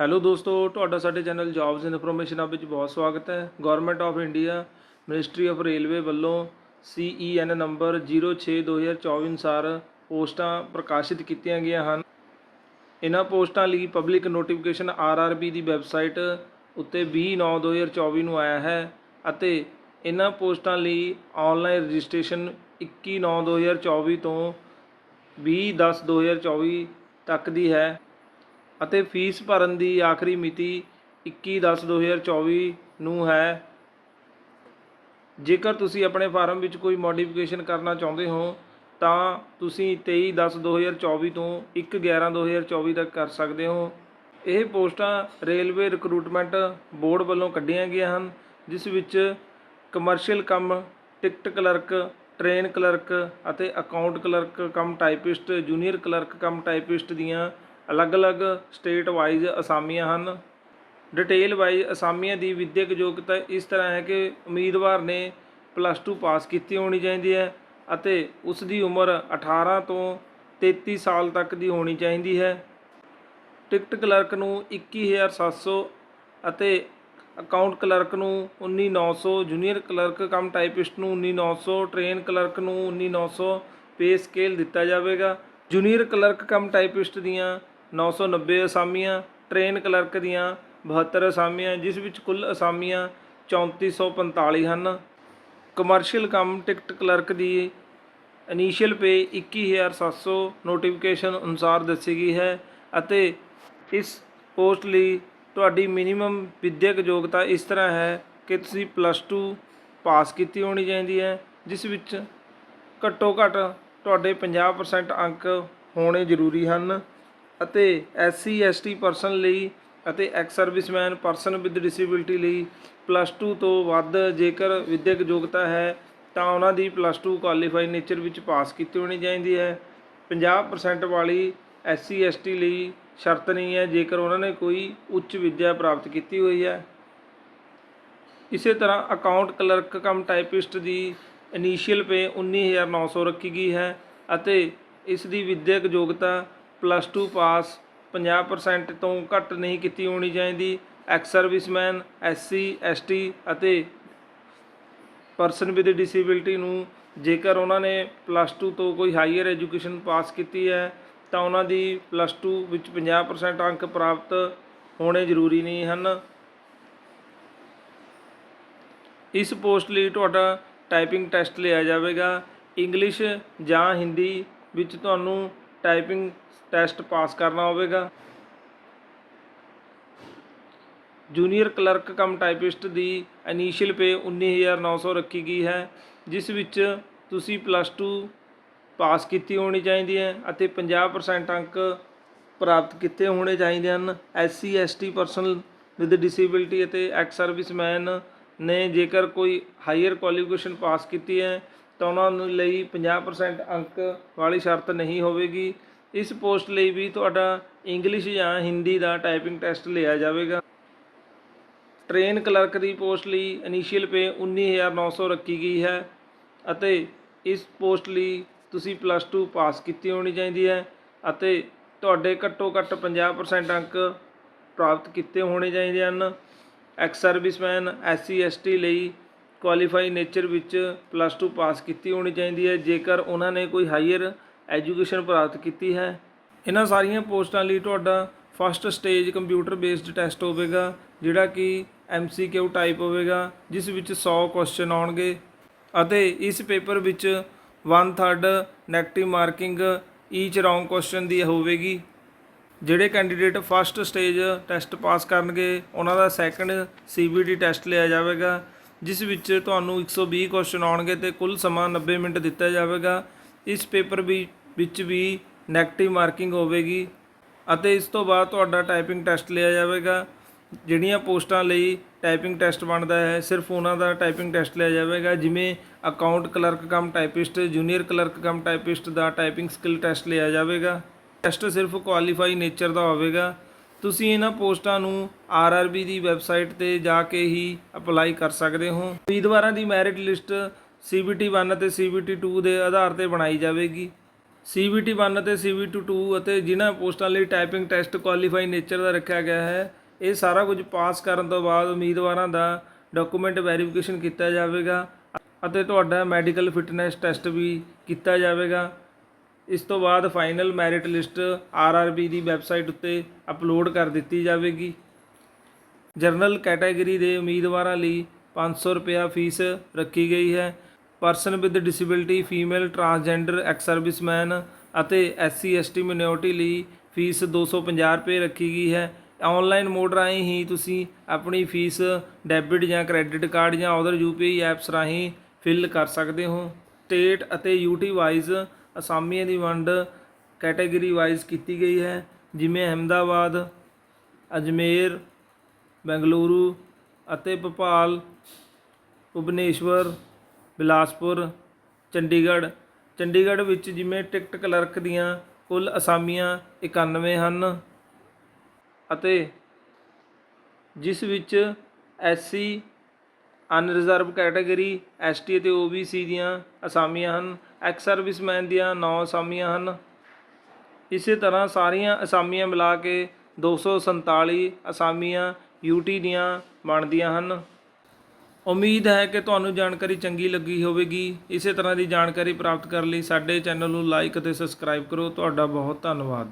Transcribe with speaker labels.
Speaker 1: Hello ਦੋਸਤੋ, ਤੁਹਾਡਾ ਸਾਡੇ ਚੈਨਲ ਜੌਬਸ ਇਨਫੋਰਮੇਸ਼ਨ ਵਿੱਚ ਬਹੁਤ ਸਵਾਗਤ ਹੈ। Government of India ministry of railway ਵੱਲੋਂ CEN ਨੰਬਰ 06/2024 ਅਨੁਸਾਰ ਪੋਸਟਾਂ ਪ੍ਰਕਾਸ਼ਿਤ ਕੀਤੀਆਂ ਗਈਆਂ ਹਨ। ਇਹਨਾਂ ਪੋਸਟਾਂ ਲਈ ਪਬਲਿਕ ਨੋਟੀਫਿਕੇਸ਼ਨ RRB ਦੀ ਵੈਬਸਾਈਟ ਉੱਤੇ 20/9/2024 ਨੂੰ ਆਇਆ ਹੈ ਅਤੇ ਇਹਨਾਂ ਪੋਸਟਾਂ ਲਈ ਆਨਲਾਈਨ ਰਜਿਸਟ੍ਰੇਸ਼ਨ 21/9/2024 ਤੋਂ 20/10/2024 ਤੱਕ ਦੀ ਹੈ। ਅਤੇ ਫੀਸ ਭਰਨ ਦੀ ਆਖਰੀ ਮਿਤੀ 21/10/2024 ਨੂੰ ਹੈ। ਜੇਕਰ ਤੁਸੀਂ ਆਪਣੇ ਫਾਰਮ ਵਿੱਚ ਕੋਈ ਮੋਡੀਫਿਕੇਸ਼ਨ ਕਰਨਾ ਚਾਹੁੰਦੇ ਹੋ, ਤਾਂ ਤੁਸੀਂ 23/10/2024 ਤੋਂ 1/11/2024 ਤੱਕ ਕਰ ਸਕਦੇ ਹੋ। ਇਹ ਪੋਸਟਾਂ ਰੇਲਵੇ ਰਿਕਰੂਟਮੈਂਟ ਬੋਰਡ ਵੱਲੋਂ ਕੱਢੀਆਂ ਗਈਆਂ ਹਨ, ਜਿਸ ਵਿੱਚ commercial cum, ticket clerk, train clerk ਅਤੇ account clerk cum typist, junior clerk cum typist ਦੀਆਂ ਅਲੱਗ-ਅਲੱਗ ਸਟੇਟ ਵਾਈਜ਼ ਅਸਾਮੀਆਂ ਹਨ। ਡਿਟੇਲ ਵਾਈਜ਼ ਅਸਾਮੀਆਂ ਦੀ ਵਿਦਿਅਕ ਯੋਗਤਾ ਇਸ ਤਰ੍ਹਾਂ ਹੈ ਕਿ ਉਮੀਦਵਾਰ ਨੇ ਪਲੱਸ 2 ਪਾਸ ਕੀਤੀ ਹੋਣੀ ਚਾਹੀਦੀ ਹੈ ਅਤੇ ਉਸ ਦੀ ਉਮਰ 18 ਤੋਂ 33 ਸਾਲ ਤੱਕ ਦੀ ਹੋਣੀ ਚਾਹੀਦੀ ਹੈ। ਟਿਕਟ ਕਲਰਕ ਨੂੰ 21700 ਅਤੇ ਅਕਾਊਂਟ ਕਲਰਕ ਨੂੰ 19900 ਜੂਨੀਅਰ ਕਲਰਕ ਕਮ ਟਾਈਪਿਸਟ ਨੂੰ 19900 ਟ੍ਰੇਨ ਕਲਰਕ ਨੂੰ 19900 ਪੇ ਸਕੇਲ ਦਿੱਤਾ ਜਾਵੇਗਾ। ਜੂਨੀਅਰ ਕਲਰਕ ਕਮ ਟਾਈਪਿਸਟ ਦੀਆਂ 990 ਅਸਾਮੀਆਂ, ਟ੍ਰੇਨ ਕਲਰਕ ਦੀਆਂ 72 ਅਸਾਮੀਆਂ, ਜਿਸ ਵਿੱਚ ਕੁੱਲ ਅਸਾਮੀਆਂ 3445 ਹਨ। ਕਮਰਸ਼ੀਅਲ ਕੰਮ ਟਿਕਟ ਕਲਰਕ ਦੀ ਇਨੀਸ਼ੀਅਲ ਪੇ 21700 ਨੋਟੀਫਿਕੇਸ਼ਨ ਅਨੁਸਾਰ ਦੱਸੀ ਗਈ ਹੈ ਅਤੇ ਇਸ ਪੋਸਟ ਲਈ ਤੁਹਾਡੀ ਮਿਨੀਮਮ ਵਿਦਿਅਕ ਯੋਗਤਾ ਇਸ ਤਰ੍ਹਾਂ ਹੈ ਕਿ ਤੁਸੀਂ ਪਲੱਸ 2 ਪਾਸ ਕੀਤੀ ਹੋਣੀ ਚਾਹੀਦੀ ਹੈ, ਜਿਸ ਵਿੱਚ ਘੱਟੋ ਘੱਟ ਤੁਹਾਡੇ 50% ਅੰਕ ਹੋਣੇ ਜ਼ਰੂਰੀ ਹਨ। ਅਤੇ ਐਸਸੀ, ਐਸਟੀ ਪਰਸਨ ਲਈ ਅਤੇ ex serviceman person with disability ਲਈ ਪਲੱਸ 2 ਤੋਂ ਵੱਧ ਜੇਕਰ ਵਿਦਿਅਕ ਯੋਗਤਾ ਹੈ, ਤਾਂ ਉਹਨਾਂ ਦੀ ਪਲੱਸ 2 ਕੁਆਲੀਫਾਈ ਨੇਚਰ ਵਿੱਚ ਪਾਸ ਕੀਤੀ ਹੋਣੀ ਚਾਹੀਦੀ ਹੈ। 50% ਵਾਲੀ ਐਸਸੀ, ਐਸਟੀ ਲਈ ਸ਼ਰਤ ਨਹੀਂ ਹੈ ਜੇਕਰ ਉਹਨਾਂ ਨੇ ਕੋਈ ਉੱਚ ਵਿੱਦਿਆ ਪ੍ਰਾਪਤ ਕੀਤੀ ਹੋਈ ਹੈ। ਇਸੇ ਤਰ੍ਹਾਂ ਅਕਾਊਂਟ ਕਲਰਕ ਕਮ ਟਾਈਪਿਸਟ ਦੀ ਇਨੀਸ਼ੀਅਲ ਪੇ 19900 ਰੱਖੀ ਗਈ ਹੈ ਅਤੇ ਇਸ ਦੀ ਵਿਦਿਅਕ ਯੋਗਤਾ ਪਲੱਸ 2 ਪਾਸ 50% ਤੋਂ ਘੱਟ ਨਹੀਂ ਕੀਤੀ ਹੋਣੀ ਚਾਹੀਦੀ। ਐਕਸ ਸਰਵਿਸਮੈਨ ਐਸਸੀ ਐਸਟੀ ਅਤੇ ਪਰਸਨ ਵਿਦ ਡਿਸੇਬਿਲਟੀ ਨੂੰ ਜੇਕਰ ਉਹਨਾਂ ਨੇ ਪਲੱਸ 2 ਤੋਂ ਕੋਈ ਹਾਈਅਰ ਐਜੂਕੇਸ਼ਨ ਪਾਸ ਕੀਤੀ ਹੈ, ਤਾਂ ਉਹਨਾਂ ਦੀ ਪਲੱਸ 2 ਵਿੱਚ 50% ਅੰਕ ਪ੍ਰਾਪਤ ਹੋਣੇ ਜ਼ਰੂਰੀ ਨਹੀਂ ਹਨ। ਇਸ ਪੋਸਟ ਲਈ ਤੁਹਾਡਾ ਟਾਈਪਿੰਗ ਟੈਸਟ ਲਿਆ ਜਾਵੇਗਾ। ਇੰਗਲਿਸ਼ ਜਾਂ ਹਿੰਦੀ ਵਿੱਚ ਤੁਹਾਨੂੰ ਟਾਈਪਿੰਗ ਟੈਸਟ ਪਾਸ ਕਰਨਾ ਹੋਵੇਗਾ। ਜੂਨੀਅਰ ਕਲਰਕ ਕਮ ਟਾਈਪਿਸਟ ਦੀ ਇਨੀਸ਼ੀਅਲ ਪੇ 19900 ਰੱਖੀ ਗਈ ਹੈ, ਜਿਸ ਵਿੱਚ ਤੁਸੀਂ ਪਲੱਸ 2 ਪਾਸ ਕੀਤੀ ਹੋਣੀ ਚਾਹੀਦੀ ਹੈ ਅਤੇ 50% ਅੰਕ ਪ੍ਰਾਪਤ ਕੀਤੇ ਹੋਣੇ ਚਾਹੀਦੇ ਹਨ। SC ST person with disability ਅਤੇ ਐਕਸ ਸਰਵਿਸਮੈਨ ਨੇ ਜੇਕਰ ਕੋਈ ਹਾਈਅਰ ਕੁਆਲੀਫਿਕੇਸ਼ਨ ਪਾਸ ਕੀਤੀ ਹੈ ਤਾਂ ਉਹਨਾਂ ਨੂੰ ਲਈ 50% ਅੰਕ ਵਾਲੀ ਸ਼ਰਤ ਨਹੀਂ ਹੋਵੇਗੀ। ਇਸ ਪੋਸਟ ਲਈ ਵੀ ਤੁਹਾਡਾ ਇੰਗਲਿਸ਼ ਜਾਂ ਹਿੰਦੀ ਦਾ ਟਾਈਪਿੰਗ ਟੈਸਟ ਲਿਆ ਜਾਵੇਗਾ। ਟ੍ਰੇਨ ਕਲਰਕ ਦੀ ਪੋਸਟ ਲਈ ਇਨੀਸ਼ੀਅਲ ਪੇ 19900 ਰੱਖੀ ਗਈ ਹੈ ਅਤੇ ਇਸ ਪੋਸਟ ਲਈ ਤੁਸੀਂ ਪਲੱਸ 2 ਪਾਸ ਕੀਤੀ ਹੋਣੀ ਚਾਹੀਦੀ ਹੈ ਅਤੇ ਤੁਹਾਡੇ ਘੱਟੋ ਘੱਟ 50% ਅੰਕ ਪ੍ਰਾਪਤ ਕੀਤੇ ਹੋਣੇ ਚਾਹੀਦੇ ਹਨ। ਐਕਸ ਸਰਵਿਸਮੈਨ ਐਸਸੀ ਐਸਟੀ ਲਈ ਕੁਆਲੀਫਾਈ ਨੇਚਰ ਵਿੱਚ ਪਲੱਸ 2 ਪਾਸ ਕੀਤੀ ਹੋਣੀ ਚਾਹੀਦੀ ਹੈ। ਜੇਕਰ ਉਹਨਾਂ ਨੇ ਕੋਈ ਹਾਇਰ ਐਜੂਕੇਸ਼ਨ ਪ੍ਰਾਪਤ ਕੀਤੀ ਹੈ, ਇਹਨਾਂ ਸਾਰੀਆਂ ਪੋਸਟਾਂ ਲਈ ਤੁਹਾਡਾ first stage computer based test ਹੋਵੇਗਾ, ਜਿਹੜਾ ਕਿ MCQ ਟਾਈਪ ਹੋਵੇਗਾ, ਜਿਸ ਵਿੱਚ 100 ਕੁਐਸਚਨ ਆਉਣਗੇ ਅਤੇ ਇਸ ਪੇਪਰ ਵਿੱਚ 1/3 negative marking each wrong question ਦੀ ਹੋਵੇਗੀ। ਜਿਹੜੇ candidate first stage test pass ਕਰਨਗੇ, ਉਹਨਾਂ ਦਾ ਸੈਕੰਡ CBT ਟੈਸਟ ਲਿਆ ਜਾਵੇਗਾ। ਜਿਸ ਵਿੱਚ ਤੁਹਾਨੂੰ 120 ਕੁਐਸਚਨ ਆਉਣਗੇ ਤੇ ਕੁੱਲ ਸਮਾਂ 90 ਮਿੰਟ ਦਿੱਤਾ ਜਾਵੇਗਾ। ਇਸ ਪੇਪਰ ਵੀ ਵਿੱਚ ਵੀ ਨੈਗੇਟਿਵ ਮਾਰਕਿੰਗ ਹੋਵੇਗੀ ਅਤੇ ਇਸ ਤੋਂ ਬਾਅਦ ਤੁਹਾਡਾ ਟਾਈਪਿੰਗ ਟੈਸਟ ਲਿਆ ਜਾਵੇਗਾ। ਜਿਹੜੀਆਂ ਪੋਸਟਾਂ ਲਈ ਟਾਈਪਿੰਗ ਟੈਸਟ ਬਣਦਾ ਹੈ, ਸਿਰਫ ਉਹਨਾਂ ਦਾ ਟਾਈਪਿੰਗ ਟੈਸਟ ਲਿਆ ਜਾਵੇਗਾ। ਜਿਵੇਂ account clerk cum typist junior clerk cum typist ਦਾ ਟਾਈਪਿੰਗ ਸਕਿੱਲ ਟੈਸਟ ਲਿਆ ਜਾਵੇਗਾ। ਟੈਸਟ ਸਿਰਫ ਕੁਆਲੀਫਾਈ ਨੇਚਰ ਦਾ ਹੋਵੇਗਾ। ਤੁਸੀਂ ਇਹਨਾਂ ਪੋਸਟਾਂ ਨੂੰ ਆਰਆਰਬੀ ਦੀ ਵੈਬਸਾਈਟ ਤੇ ਜਾ ਕੇ ਹੀ ਅਪਲਾਈ ਕਰ ਸਕਦੇ ਹੋ। ਉਮੀਦਵਾਰਾਂ ਦੀ ਮੈਰਿਟ ਲਿਸਟ CBT 1 ਅਤੇ CBT 2 ਦੇ ਆਧਾਰ ਤੇ ਬਣਾਈ ਜਾਵੇਗੀ। CVT 1 ਅਤੇ CVT 2 ਅਤੇ ਜਿਨ੍ਹਾਂ ਪੋਸਟਾਂ ਲਈ ਟਾਈਪਿੰਗ ਟੈਸਟ ਕੁਆਲੀਫਾਈ ਨੇਚਰ ਦਾ ਰੱਖਿਆ ਗਿਆ ਹੈ, ਇਹ ਸਾਰਾ ਕੁਝ ਪਾਸ ਕਰਨ ਤੋਂ ਬਾਅਦ ਉਮੀਦਵਾਰਾਂ ਦਾ ਡਾਕੂਮੈਂਟ ਵੈਰੀਫਿਕੇਸ਼ਨ ਕੀਤਾ ਜਾਵੇਗਾ ਅਤੇ ਤੁਹਾਡਾ ਮੈਡੀਕਲ ਫਿਟਨੈਸ ਟੈਸਟ ਵੀ ਕੀਤਾ ਜਾਵੇਗਾ। ਇਸ ਤੋਂ ਬਾਅਦ ਫਾਈਨਲ ਮੈਰਿਟ ਲਿਸਟ ਆਰਆਰਬੀ ਦੀ ਵੈਬਸਾਈਟ ਉੱਤੇ ਅਪਲੋਡ ਕਰ ਦਿੱਤੀ ਜਾਵੇਗੀ। ਜਰਨਲ ਕੈਟਾਗਰੀ ਦੇ ਉਮੀਦਵਾਰਾਂ ਲਈ 500 ਰੁਪਇਆ ਫੀਸ ਰੱਖੀ ਗਈ ਹੈ। Person with disability female transgender ex serviceman ਅਤੇ ਐਸਸੀ ਐਸਟੀ ਮਿਨੋਰਟੀ ਲਈ ਫੀਸ 250 ਰੁਪਏ ਰੱਖੀ ਗਈ ਹੈ। ਆਨਲਾਈਨ ਮੋਡ ਰਾਹੀਂ ਹੀ ਤੁਸੀਂ ਆਪਣੀ ਫੀਸ ਡੈਬਿਟ ਜਾਂ ਕ੍ਰੈਡਿਟ ਕਾਰਡ ਜਾਂ ਅਦਰ ਯੂਪੀਆਈ ਐਪਸ ਰਾਹੀਂ ਫਿਲ ਕਰ ਸਕਦੇ ਹੋ। ਸਟੇਟ ਅਤੇ ਯੂਟੀ ਵਾਈਜ਼ ਅਸਾਮੀਆਂ ਦੀ ਵੰਡ ਕੈਟਾਗਰੀ ਵਾਈਜ਼ ਕੀਤੀ ਗਈ ਹੈ, ਜਿਵੇਂ ਅਹਿਮਦਾਬਾਦ, ਅਜਮੇਰ, ਬੈਂਗਲੁਰੂ ਅਤੇ ਭੋਪਾਲ, ਭੁਵਨੇਸ਼ਵਰ, ਬਿਲਾਸਪੁਰ, ਚੰਡੀਗੜ੍ਹ। ਚੰਡੀਗੜ੍ਹ ਵਿੱਚ ਜਿਵੇਂ ਟਿਕਟ ਕਲਰਕ ਦੀਆਂ ਕੁੱਲ ਅਸਾਮੀਆਂ 91 ਹਨ ਅਤੇ ਜਿਸ ਵਿੱਚ ਐਸਸੀ ਅਨਰਿਜ਼ਰਵ ਕੈਟਾਗਰੀ ਐਸਟੀ ਅਤੇ ਓਬੀਸੀ ਦੀਆਂ ਅਸਾਮੀਆਂ ਹਨ। ਐਕਸ ਸਰਵਿਸਮੈਨ ਦੀਆਂ 9 ਅਸਾਮੀਆਂ ਹਨ। ਇਸੇ ਤਰ੍ਹਾਂ ਸਾਰੀਆਂ ਅਸਾਮੀਆਂ ਮਿਲਾ ਕੇ 247 ਅਸਾਮੀਆਂ ਯੂਟੀ ਦੀਆਂ ਬਣਦੀਆਂ ਹਨ। ਉਮੀਦ ਹੈ ਕਿ ਤੁਹਾਨੂੰ ਜਾਣਕਾਰੀ ਚੰਗੀ ਲੱਗੀ ਹੋਵੇਗੀ। ਇਸੇ ਤਰ੍ਹਾਂ ਦੀ ਜਾਣਕਾਰੀ ਪ੍ਰਾਪਤ ਕਰਨ ਲਈ ਸਾਡੇ ਚੈਨਲ ਨੂੰ ਲਾਈਕ ਅਤੇ ਸਬਸਕ੍ਰਾਈਬ ਕਰੋ। ਤੁਹਾਡਾ ਬਹੁਤ ਧੰਨਵਾਦ।